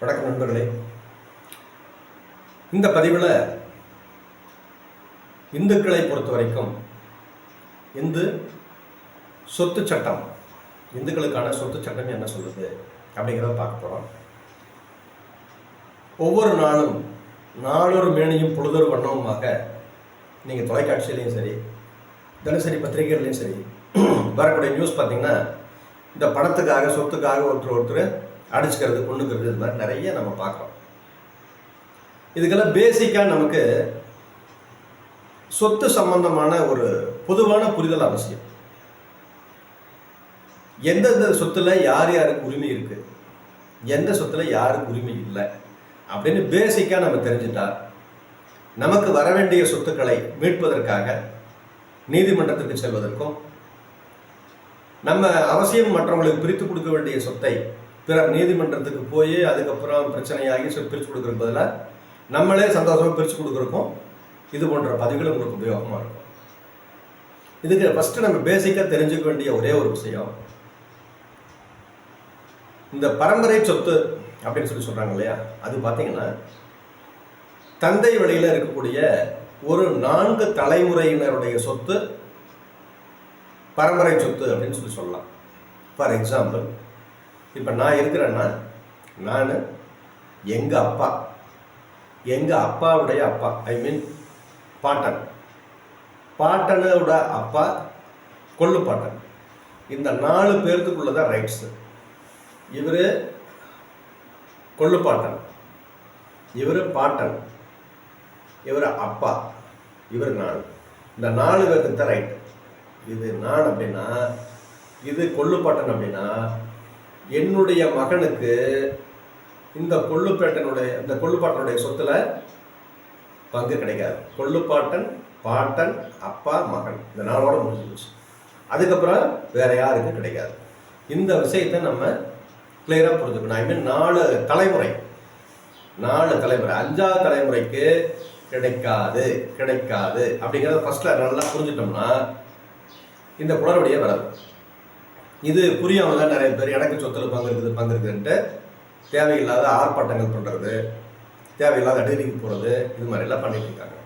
வணக்கம் நண்பர்களே. இந்த பதிவில் இந்துக்களை பொறுத்த வரைக்கும் இந்து சொத்து சட்டம் இந்துக்களுக்கான சொத்து சட்டம் என்ன சொல்லுது அப்படிங்கிறத பார்க்க போகிறோம் ஒவ்வொரு நாளும் நாளொரு மேனையும் பொழுதொரு வண்ணமுமாக நீங்கள் தொலைக்காட்சியிலையும் சரி தினசரி பத்திரிகைகள்லையும் சரி வரக்கூடிய நியூஸ் பார்த்தீங்கன்னா இந்த பணத்துக்காக சொத்துக்காக ஒருத்தர் ஒருத்தர் அடிச்சுக்கிறது கொண்டுக்கிறது இது மாதிரி நிறைய நம்ம பார்க்குறோம். இதுக்கெல்லாம் பேசிக்காக நமக்கு சொத்து சம்பந்தமான ஒரு பொதுவான புரிதல் அவசியம். எந்தெந்த சொத்துல யார் யாருக்கு உரிமை இருக்கு? எந்த சொத்துல யாருக்கு உரிமை இல்லை? அப்படின்னு பேசிக்காக நம்ம தெரிஞ்சுட்டா நமக்கு வர வேண்டிய சொத்துக்களை மீட்பதற்காக நீதிமன்றத்திற்கு செல்வதற்கும் நம்ம அவசியம் மற்றவங்களுக்கு பிரித்து கொடுக்க வேண்டிய சொத்தை பிற நீதிமன்றத்துக்கு போய் அதுக்கப்புறம் பிரச்சனையாகி சொல் பிரித்து கொடுக்குற பதிலாக நம்மளே சந்தோஷமாக பிரித்து கொடுக்குறக்கும் இது போன்ற பதிவுகள் உங்களுக்கு உபயோகமாக இருக்கும். இதுக்கு ஃபஸ்ட்டு நம்ம பேசிக்காக தெரிஞ்சுக்க வேண்டிய ஒரே ஒரு விஷயம் இந்த பரம்பரை சொத்து அப்படின்னு சொல்லி சொல்கிறாங்க இல்லையா? அது பார்த்தீங்கன்னா தந்தை வழியில் இருக்கக்கூடிய ஒரு நான்கு தலைமுறையினருடைய சொத்து பரம்பரை சொத்து அப்படின்னு சொல்லி சொல்லலாம். ஃபார் எக்ஸாம்பிள் இப்போ நான் இருக்கிறேன்னா நான் எங்கள் அப்பா எங்கள் அப்பாவுடைய அப்பா ஐ மீன் பாட்டன். பாட்டனோட அப்பா கொள்ளு பாட்டன். இந்த நாலு பேர்த்துக்குள்ள தான் ரைட்ஸு இவர் கொள்ளு பாட்டன். இவர் பாட்டன். இவர் அப்பா. இவர் நான். இந்த நாலு பேர்த்துக்கு தான் ரைட்டு இது நான் அப்படின்னா இது கொள்ளுப்பாட்டன் அப்படின்னா என்னுடைய மகனுக்கு இந்த கொள்ளுப்பேட்டனுடைய இந்த கொள்ளுப்பாட்டனுடைய சொத்துல பங்கு கிடைக்காது. கொள்ளுப்பாட்டன் பாட்டன் அப்பா மகன். இந்த நாளோட முடிஞ்சு போச்சு. அதுக்கப்புறம் வேற யாருக்கும் கிடைக்காது. இந்த விஷயத்தை நம்ம கிளியராக புரிஞ்சுக்கணும். ஐ மீன் நாலு தலைமுறை. நாலு தலைமுறை. அஞ்சாவது தலைமுறைக்கு கிடைக்காது கிடைக்காது. அப்படிங்கிறத ஃபஸ்ட்டில் நல்லா புரிஞ்சுட்டோம்னா இந்த குளறுபடியே வராது இது புரியாமல நிறைய பேர் எனக்கு சொத்துல பங்கிருக்குது இருக்குது தேவையில்லாத ஆர்ப்பாட்டங்கள் பண்ணுறது தேவையில்லாத அடிரிக்கு போகிறது இது மாதிரிலாம் பண்ணிட்டு இருக்காங்க.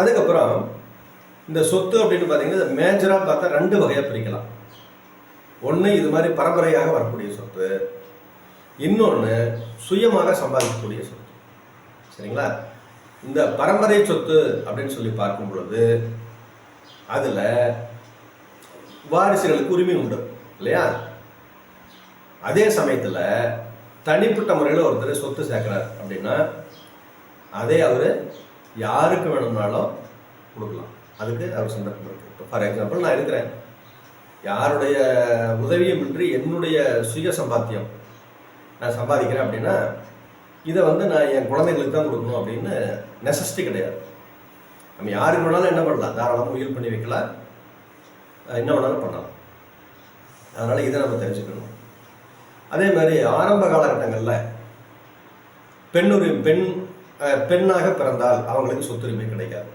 அதுக்கப்புறம் இந்த சொத்து அப்படின்னு பார்த்தீங்கன்னா மேஜராக பார்த்தா ரெண்டு வகையாக பிரிக்கலாம். ஒன்று இது மாதிரி பரம்பரையாக வரக்கூடிய சொத்து இன்னொன்று சுயமாக சம்பாதிக்கக்கூடிய சொத்து. சரிங்களா? இந்த பரம்பரை சொத்து அப்படின்னு சொல்லி பார்க்கும் பொழுது அதில் வாரிசுகளுக்கு உரிமை உண்டு இல்லையா? அதே சமயத்தில் தனிப்பட்ட முறையில் ஒருத்தர் சொத்து சேர்க்குறாரு அப்படின்னா அதே அவர் யாருக்கு வேணும்னாலும் கொடுக்கலாம். அதுக்கு அவர் சந்தர்ப்பம் இருக்கு. இப்போ ஃபார் எக்ஸாம்பிள் நான் இருக்கிறேன். யாருடைய உதவியும் இன்றி என்னுடைய சுய சம்பாத்தியம் நான் சம்பாதிக்கிறேன் அப்படின்னா இதை வந்து நான் என் குழந்தைங்களுக்கு தான் கொடுக்கணும் அப்படின்னு நெசசிட்டி கிடையாது. நம்ம யாருக்கு வேணாலும் என்ன பண்ணலாம்? தாராளமாக உயிர் பண்ணி வைக்கலாம். என்ன வேணாலும் பண்ணலாம். அதனால் இதை நம்ம தெரிஞ்சுக்கணும். அதே மாதிரி ஆரம்ப காலகட்டங்களில் பெண்ணுரி பெண் பெண்ணாக பிறந்தால் அவங்களுக்கு சொத்துரிமை கிடைக்காது.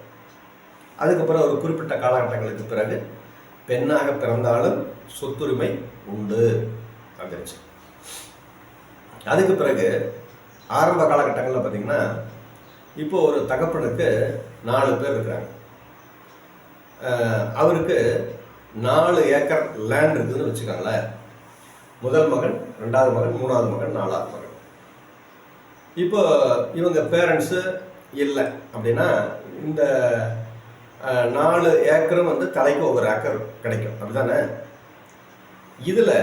அதுக்கப்புறம் ஒரு குறிப்பிட்ட காலகட்டங்களுக்கு பிறகு பெண்ணாக பிறந்தாலும் சொத்துரிமை உண்டு வந்துருச்சு அதுக்கு பிறகு ஆரம்ப காலகட்டங்களில் பார்த்தீங்கன்னா இப்போ ஒரு தகப்பனுக்கு நாலு பேர் இருக்கிறாங்க. அவருக்கு நாலு ஏக்கர் லேண்ட் இருக்குதுன்னு வச்சுக்கோங்களேன். முதல் மகன் ரெண்டாவது மகன் மூணாவது மகன் நாலாவது மகன். இப்போ இவங்க பேரண்ட்ஸு இல்லை அப்படின்னா இந்த நாலு ஏக்கரும் வந்து தலைக்கு ஒவ்வொரு ஏக்கர் கிடைக்கும். அப்படிதானே இதில்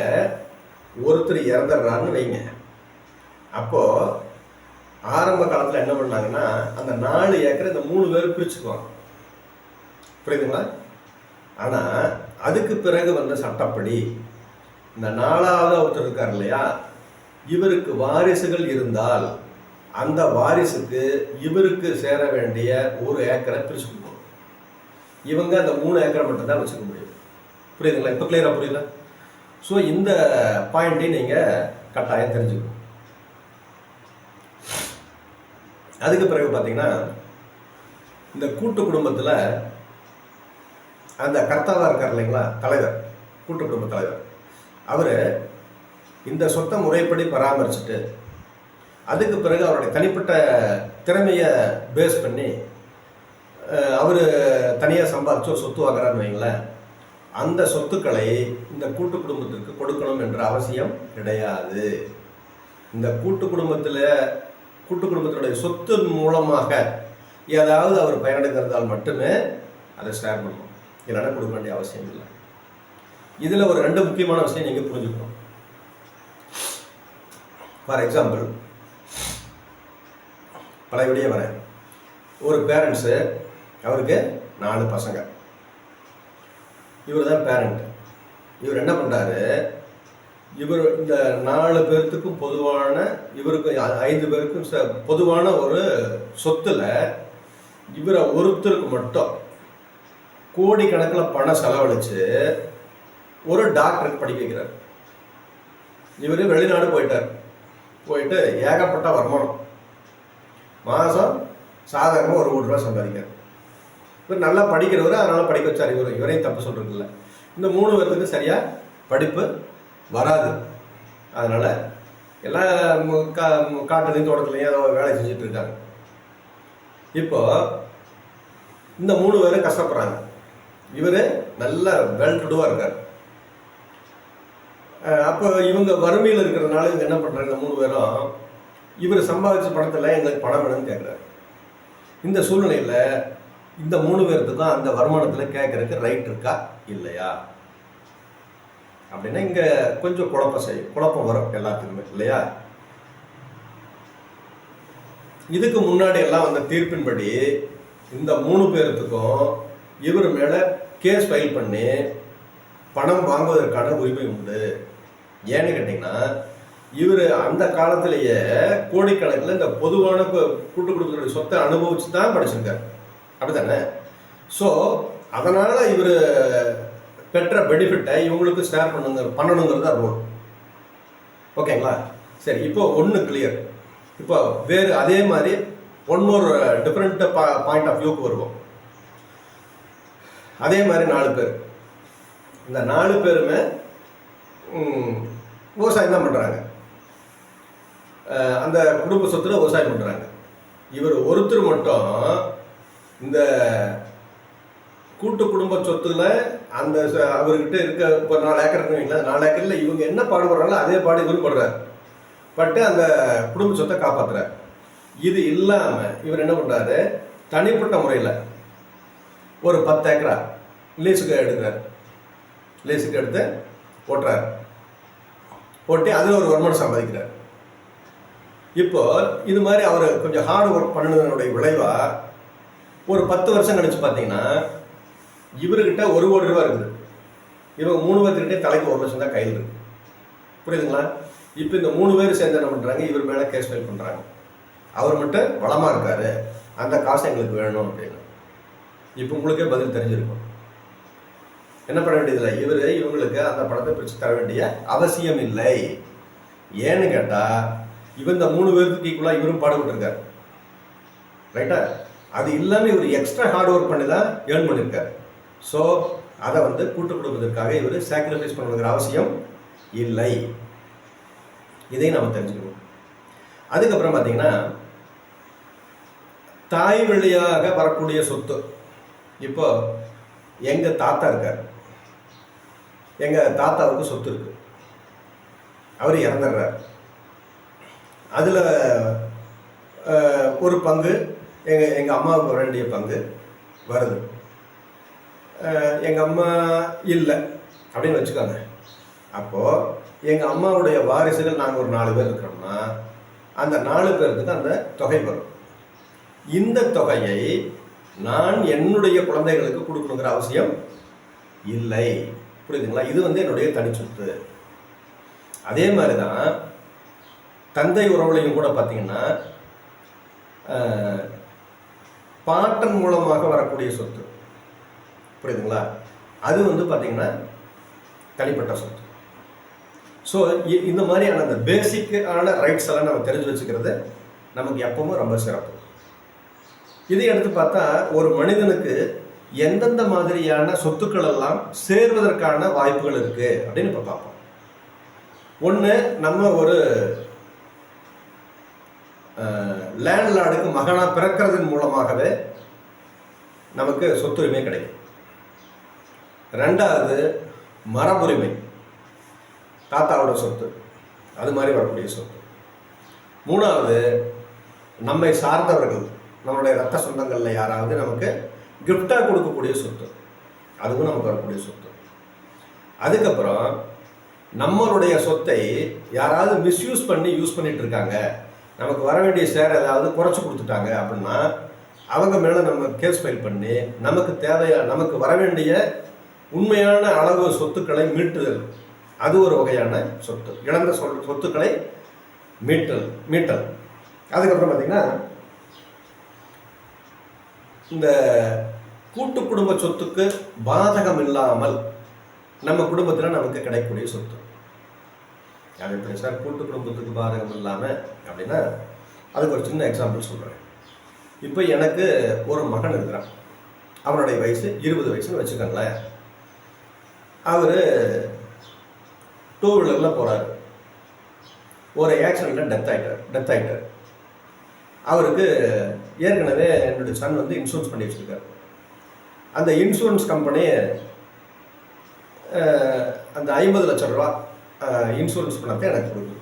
ஒருத்தர் இறந்துடுறாருன்னு வைங்க. அப்போது ஆரம்ப காலத்தில் என்ன பண்ணாங்கன்னா அந்த நாலு ஏக்கரை இந்த மூணு பேர் பிரிச்சுக்குவாங்க. புரியுதுங்களா? ஆனால் அதுக்கு பிறகு வந்த சட்டப்படி இந்த நாலாவது ஒருத்தர் இருக்கார் இல்லையா? இவருக்கு வாரிசுகள் இருந்தால் அந்த வாரிசுக்கு இவருக்கு சேர வேண்டிய ஒரு ஏக்கரை பிரிச்சு கொடுக்கணும். இவங்க அந்த மூணு ஏக்கரை மட்டும் தான் வச்சுக்க முடியும். புரியுதுங்களா? இப்போ கிளியராக புரியுதா? ஸோ இந்த பாயிண்ட்டையும் நீங்கள் கட்டாயம் தெரிஞ்சுக்கணும். அதுக்கு பிறகு பார்த்தீங்கன்னா இந்த கூட்டு குடும்பத்தில் அந்த கர்த்தாவாக இருக்கார் இல்லைங்களா? தலைவர். கூட்டு குடும்ப தலைவர். அவர் இந்த சொத்தை முறைப்படி பராமரிச்சுட்டு அதுக்கு பிறகு அவருடைய தனிப்பட்ட திறமையை பேஸ் பண்ணி அவர் தனியாக சம்பாதிச்சோ சொத்து வாங்குறான்னு வைங்களேன். அந்த சொத்துக்களை இந்த கூட்டு குடும்பத்திற்கு கொடுக்கணும் என்ற அவசியம் கிடையாது. இந்த கூட்டு குடும்பத்தில் கூட்டு குடும்பத்தினுடைய சொத்து மூலமாக ஏதாவது அவர் பயனடைந்திருந்தால் மட்டுமே அதை ஷேர் பண்ணணும் இல்லைன்னா கொடுக்க வேண்டிய அவசியம் இல்லை. இதில் ஒரு ரெண்டு முக்கியமான விஷயம் நீங்கள் புரிஞ்சுக்கணும். ஃபார் எக்ஸாம்பிள் பழையபடியே வரேன் ஒரு பேரண்ட்ஸு அவருக்கு நாலு பசங்க. இவர் தான் பேரண்ட் இவர் என்ன பண்ணுறாரு இவர் இந்த நாலு பேர்த்துக்கும் பொதுவான இவருக்கு ஐந்து பேருக்கும் ச- பொதுவான ஒரு சொத்துல இவரை ஒருத்தருக்கு மட்டும் கோடிக்கணக்கில் பணம் செலவழிச்சு ஒரு டாக்டருக்கு படிக்க வைக்கிறார். இவர் வெளிநாடு போயிட்டார். போயிட்டு ஏகப்பட்ட வருமானம். மாதம் சாதாரணமாக ஒரு கோடி ரூபா சம்பாதிக்கிறார். இவர் நல்லா படிக்கிறவர் அதனால் படிக்க வச்சார் இவர் இவரையும் தப்பு சொல்கிறதில்ல இந்த மூணு பேர்த்துக்கு சரியாக படிப்பு வராது. அதனால் எல்லா கா காட்டுலையும் தோட்டத்துலையும் ஏதோ வேலை செஞ்சுட்டு இருக்காங்க. இப்போ இந்த மூணு பேரும் கஷ்டப்படுறாங்க. இவர் நல்ல வெல் டுடுவாக இருக்கார் அப்போ இவங்க வறுமையில் இருக்கிறதுனால இவங்க என்ன பண்ணுறாங்க மூணு பேரும் இவர் சம்பாதிச்ச பணத்தில் எங்களுக்கு பணம் வேணும்னு கேட்குறாரு இந்த சூழ்நிலையில் இந்த மூணு பேர்த்துக்கும் அந்த வருமானத்தில் கேட்குறதுக்கு ரைட் இருக்கா? இல்லையா? அப்படின்னா இங்கே கொஞ்சம் குழப்பம் செய்யும் குழப்பம் வரும் எல்லாத்துக்குமே இல்லையா? இதுக்கு முன்னாடி எல்லாம் வந்த தீர்ப்பின்படி இந்த மூணு பேர்த்துக்கும் இவர் மேலே கேஸ் ஃபைல் பண்ணி பணம் வாங்குவதற்கான உரிமை உண்டு. ஏன்னு கேட்டிங்கன்னா இவர் அந்த காலத்திலேயே கோடிக்கணக்கில் இந்த பொதுவான கூட்டு குடும்பத்துடைய சொத்தை அனுபவிச்சு தான் படிச்சிருக்காரு. அப்படிதானே ஸோ அதனால் இவர் பெற்ற பெனிஃபிட்டை இவங்களுக்கு ஷேர் பண்ணுங்க பண்ணணுங்கிறது தான் ரூல் ஓகேங்களா? சரி இப்போ ஒன்று கிளியர் இப்போ வேறு அதே மாதிரி ஒன் டிஃப்ரெண்ட் பா பாயிண்ட் ஆஃப் வியூக்கு வருவோம். அதே மாதிரி நாலு பேர். இந்த நாலு பேருமே விவசாயம் தான் பண்ணுறாங்க அந்த குடும்ப சொத்துல விவசாயம் பண்ணுறாங்க இவர் ஒருத்தர் மட்டும் இந்த கூட்டு குடும்ப சொத்துல அந்த ச- அவர்கிட்ட இருக்க இப்போ நாலு ஏக்கர் இருக்குங்களா நாலு ஏக்கரில் இவங்க என்ன பாடுபடுறாங்களோ அதே பாடு இவரும் படுறாரு. பட்டு அந்த குடும்ப சொத்தை காப்பாத்துறாரு. இது இல்லாமல் இவர் என்ன பண்ணுறாரு தனிப்பட்ட முறையில் ஒரு பத்து ஏக்கரா லீஸுக்கு எடுக்கிறார். லீஸுக்கு எடுத்து ஓட்டுறார். ஓட்டி அதில் ஒரு வருமானம் சம்பாதிக்கிறார். இப்போ இது மாதிரி அவர் கொஞ்சம் ஹார்ட் ஒர்க் பண்ணினதனுடைய விளைவாக ஒரு பத்து வருஷம் கழிச்சு பார்த்தீங்கன்னா இவர்கிட்ட ஒரு கோடி ரூபா இருக்குது. இவங்க மூணு பேர்த்துக்கிட்டே தலைக்கு ஒரு லட்சம் தான் கையில் இருக்குது புரியுதுங்களா? இப்போ இந்த மூணு பேர் சேர்ந்து என்ன பண்ணுறாங்க இவர் மேலே கேஸ் ஃபைல் பண்ணுறாங்க அவர் மட்டும் வளமாக இருக்காரு. அந்த காசு எங்களுக்கு வேணும் அப்படின்னு. இப்போ உங்களுக்கே பதில் தெரிஞ்சிருக்கும். என்ன பண்ண வேண்டியதில்லை? இவர் இவங்களுக்கு அந்த படத்தை பிரித்து தர வேண்டிய அவசியம் இல்லை. ஏன்னு கேட்டால் இவர் இந்த மூணு பேருக்கு ஈக்குவலாக இவரும் பாடுபட்டிருக்கார். ரைட்டா? அது இல்லாமல் இவர் எக்ஸ்ட்ரா ஹார்ட் ஒர்க் பண்ணி தான் ஏர்ன் பண்ணியிருக்கார் ஸோ அதை வந்து கூட்டு கொடுப்பதற்காக இவர் சாக்ரிஃபைஸ் பண்ணணுங்கிற அவசியம் இல்லை. இதை நாம் தெரிஞ்சுக்கணும். அதுக்கப்புறம் பார்த்தீங்கன்னா தாய் வழியாக வரக்கூடிய சொத்து. இப்போ எங்கள் தாத்தா இருக்கார். எங்கள் தாத்தாவுக்கு சொத்து இருக்கு. அவர் இறந்துடுறார். அதில் ஒரு பங்கு எங்கள் எங்கள் அம்மாவுக்கு வர வேண்டிய பங்கு வருது. எங்கள் அம்மா இல்லை அப்படின்னு வச்சுக்கோங்க. அப்போது எங்கள் அம்மாவுடைய வாரிசுகள் நாங்கள் ஒரு நாலு பேர் இருக்கிறோம்னா அந்த நாலு பேருக்கு அந்த தொகை வரும். இந்த தொகையை நான் என்னுடைய குழந்தைகளுக்கு கொடுக்கணுங்கிற அவசியம் இல்லை. புரியுதுங்களா? இது வந்து என்னுடைய தனிச்சொத்து. அதே மாதிரி தான் தந்தை உறவுலையும் கூட பார்த்தீங்கன்னா பாட்டன் மூலமாக வரக்கூடிய சொத்து. புரியுதுங்களா? அது வந்து பார்த்தீங்கன்னா தனிப்பட்ட சொத்து. ஸோ இந்த மாதிரியான அந்த பேசிக்கான ரைட்ஸ் எல்லாம் நம்ம தெரிஞ்சு வச்சுக்கிறது நமக்கு எப்பவும் ரொம்ப சிறப்பு. இதை எடுத்து பார்த்தா ஒரு மனிதனுக்கு எந்தெந்த மாதிரியான சொத்துக்கள் எல்லாம் சேர்வதற்கான வாய்ப்புகள் இருக்கு அப்படின்னு இப்போ பார்ப்போம். ஒன்று நம்ம ஒரு லேண்ட்லார்டுக்கு மகனாக பிறக்கிறதன் மூலமாகவே நமக்கு சொத்துரிமை கிடைக்கும். ரெண்டாவது மரபுரிமை. தாத்தாவோட சொத்து அது மாதிரி வரக்கூடிய சொத்து. மூணாவது நம்மை சார்ந்தவர்கள். நம்மளுடைய ரத்த சொந்தங்களில் யாராவது நமக்கு கிஃப்டாக கொடுக்கக்கூடிய சொத்து. அதுவும் நமக்கு வரக்கூடிய சொத்து. அதுக்கப்புறம் நம்மளுடைய சொத்தை யாராவது மிஸ்யூஸ் பண்ணி யூஸ் பண்ணிட்டு இருக்காங்க. நமக்கு வர வேண்டிய ஷேர் ஏதாவது குறைச்சி கொடுத்துட்டாங்க அப்படின்னா அவங்க மேலே நம்ம கேஸ் ஃபைல் பண்ணி நமக்கு தேவையான நமக்கு வர வேண்டிய உண்மையான அளவு சொத்துக்களை மீட்டுதல். அது ஒரு வகையான சொத்து. இழந்த சொல் சொத்துக்களை மீட்டல் மீட்டல். அதுக்கப்புறம் பார்த்திங்கன்னா இந்த கூட்டு குடும்ப சொத்துக்கு பாதகம் இல்லாமல் நம்ம குடும்பத்தில் நமக்கு கிடைக்கக்கூடிய சொத்து. அது எப்படி சார் கூட்டு குடும்பத்துக்கு பாதகம் இல்லாமல் அப்படின்னா அதுக்கு ஒரு சின்ன எக்ஸாம்பிள் சொல்கிறேன் இப்போ எனக்கு ஒரு மகன் இருக்கிறான். அவனுடைய வயசு இருபது வயசுன்னு வச்சுக்கோங்களேன். அவர் டூ வீலரில் போகிறாரு ஒரு ஆக்சிடெண்ட்டில் டெத் ஆகிட்டார் டெத் ஆகிட்டார் அவருக்கு ஏற்கனவே என்னுடைய சன் வந்து இன்சூரன்ஸ் பண்ணி வச்சுருக்காரு. அந்த இன்சூரன்ஸ் கம்பெனி அந்த ஐம்பது லட்சம் ரூபா இன்சூரன்ஸ் பணத்தை எனக்கு கொடுக்கும்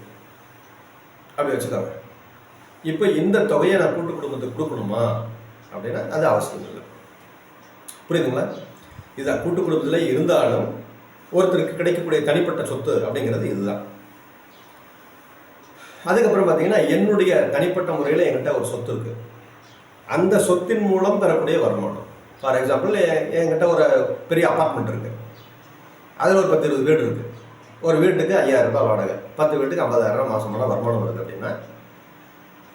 அப்படி வச்சுக்காங்க இப்போ இந்த தொகையை நான் கூட்டு குடும்பத்துக்கு கொடுக்கணுமா? அப்படின்னா அது அவசியம் இல்லை. புரியுதுங்களா? இதுதான் கூட்டு குடும்பத்தில் இருந்தாலும் ஒருத்தருக்கு கிடைக்கக்கூடிய தனிப்பட்ட சொத்து அப்படிங்கிறது இதுதான். அதுக்கப்புறம் பார்த்தீங்கன்னா என்னுடைய தனிப்பட்ட முறையில் என்கிட்ட ஒரு சொத்து இருக்குது அந்த சொத்தின் மூலம் பெறக்கூடிய வருமானம். ஃபார் எக்ஸாம்பிள் என்கிட்ட ஒரு பெரிய அப்பார்ட்மெண்ட் இருக்குது அதில் ஒரு பத்து இருபது வீடு இருக்குது ஒரு வீட்டுக்கு ஐயாயிரம் ரூபாய் வாடகை. பத்து வீட்டுக்கு ஐம்பதாயிரம் மாதமான வருமானம் வருது அப்படின்னா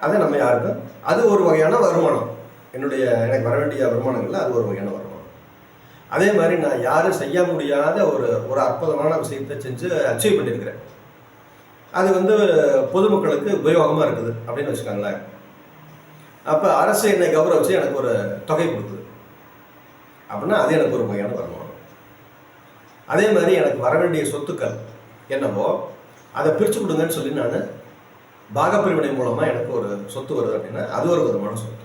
அதை நம்ம யாருக்கும் அது ஒரு வகையான வருமானம். என்னுடைய எனக்கு வர வேண்டிய வருமானங்கள்ல அது ஒரு வகையான வருமானம். அதே மாதிரி நான் யாரும் செய்ய முடியாத ஒரு ஒரு அற்புதமான விஷயத்தை செஞ்சு அச்சீவ் பண்ணியிருக்கிறேன். அது வந்து பொதுமக்களுக்கு உபயோகமாக இருக்குது அப்படின்னு வச்சுக்கோங்களேன். அப்போ அரசு என்னை கௌரவிச்சு எனக்கு ஒரு தொகை கொடுக்குது. அப்படின்னா அது எனக்கு ஒரு வகையான வருமானம். அதே மாதிரி எனக்கு வர வேண்டிய சொத்துக்கள் என்னவோ அதை பிரித்து கொடுங்கன்னு சொல்லி நான் பாகப்பிரிவினை மூலமாக எனக்கு ஒரு சொத்து வருது அப்படின்னா அது ஒரு விதமான சொத்து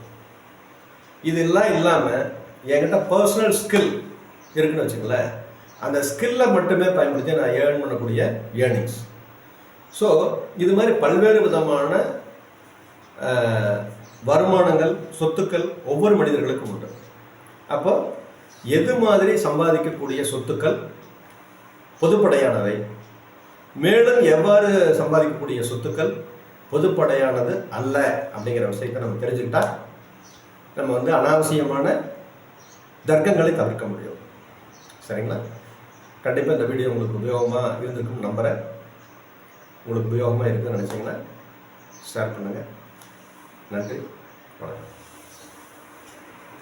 இதெல்லாம் இல்லாமல் என்கிட்ட பர்சனல் ஸ்கில் இருக்குன்னு வச்சுங்களேன் அந்த ஸ்கில்லை மட்டுமே பயன்படுத்தி நான் ஏர்ன் பண்ணக்கூடிய ஏர்னிங்ஸ் ஸோ இது மாதிரி பல்வேறு விதமான வருமானங்கள் சொத்துக்கள் ஒவ்வொரு மனிதர்களுக்கும் உண்டு. அப்போ எது மாதிரி சம்பாதிக்கக்கூடிய சொத்துக்கள் பொதுப்படையானவை? மேலும் எவ்வாறு சம்பாதிக்கக்கூடிய சொத்துக்கள் பொதுப்படையானது அல்ல அப்படிங்கிற விஷயத்தை நம்ம தெரிஞ்சுக்கிட்டா நம்ம வந்து அனாவசியமான தர்க்கங்களை தவிர்க்க முடியும். சரிங்களா? கண்டிப்பாக இந்த வீடியோ உங்களுக்கு உபயோகமாக இருந்திருக்கும் நம்புகிறேன் உங்களுக்கு உபயோகமாக இருக்குன்னு நினச்சிங்கன்னா ஷேர் பண்ணுங்கள் நன்றி. வணக்கம்.